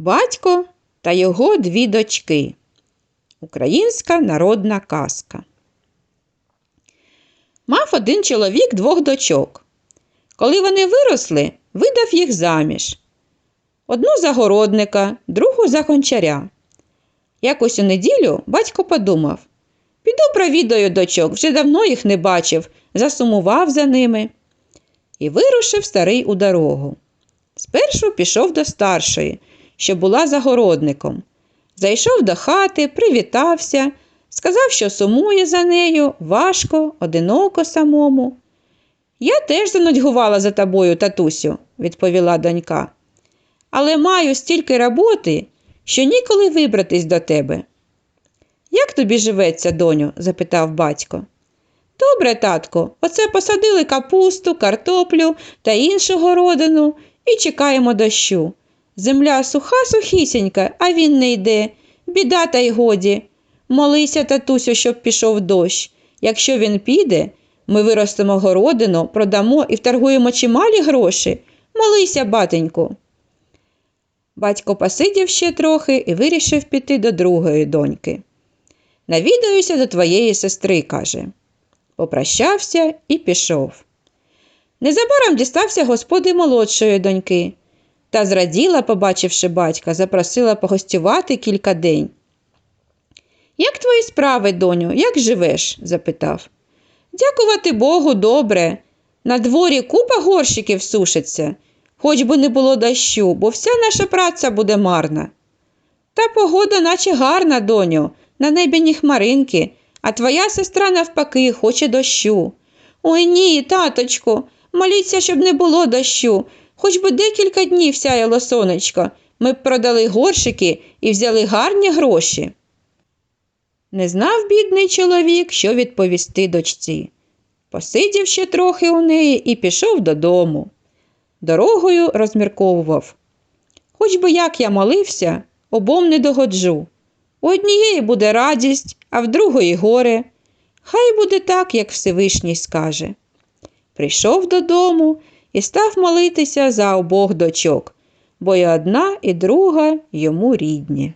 Батько та його дві дочки. Українська народна казка. Мав один чоловік двох дочок. Коли вони виросли, видав їх заміж. Одну за городника, другу за гончаря. Якось у неділю батько подумав піду провідаю дочок, вже давно їх не бачив, засумував за ними. І вирушив старий у дорогу. Спершу пішов до старшої, що була загородником. Зайшов до хати, привітався, сказав, що сумує за нею, важко, одиноко самому. Я теж занудьгувала за тобою, татусю, відповіла донька. Але маю стільки роботи, що ніколи вибратись до тебе. Як тобі живеться, доню? запитав батько. Добре, татко, оце посадили капусту, картоплю та іншу городину і чекаємо дощу. Земля суха сухісінька, а він не йде. Біда та й годі. Молися, татусю, щоб пішов дощ. Якщо він піде, ми виростемо городину, продамо і вторгуємо чималі гроші. Молися, батеньку. Батько посидів ще трохи і вирішив піти до другої доньки. Навідаюся до твоєї сестри, каже. Попрощався і пішов. Незабаром дістався господи молодшої доньки та зраділа, побачивши батька, запросила погостювати кілька день. Як твої справи, доню, як живеш? запитав. Дякувати Богу, добре. На дворі купа горщиків сушиться, хоч би не було дощу, бо вся наша праця буде марна. Та погода наче гарна, доню, на небі ні хмаринки, а твоя сестра, навпаки, хоче дощу. Ой ні, таточку, моліться, щоб не було дощу, хоч би декілька днів сяяло сонечко. Ми б продали горшики і взяли гарні гроші. Не знав бідний чоловік, що відповісти дочці. Посидів ще трохи у неї і пішов додому. Дорогою розмірковував. Хоч би як я молився, обом не догоджу. У однієї буде радість, а в другої горе. Хай буде так, як Всевишній скаже. Прийшов додому і став молитися за обох дочок, бо і одна, і друга йому рідні.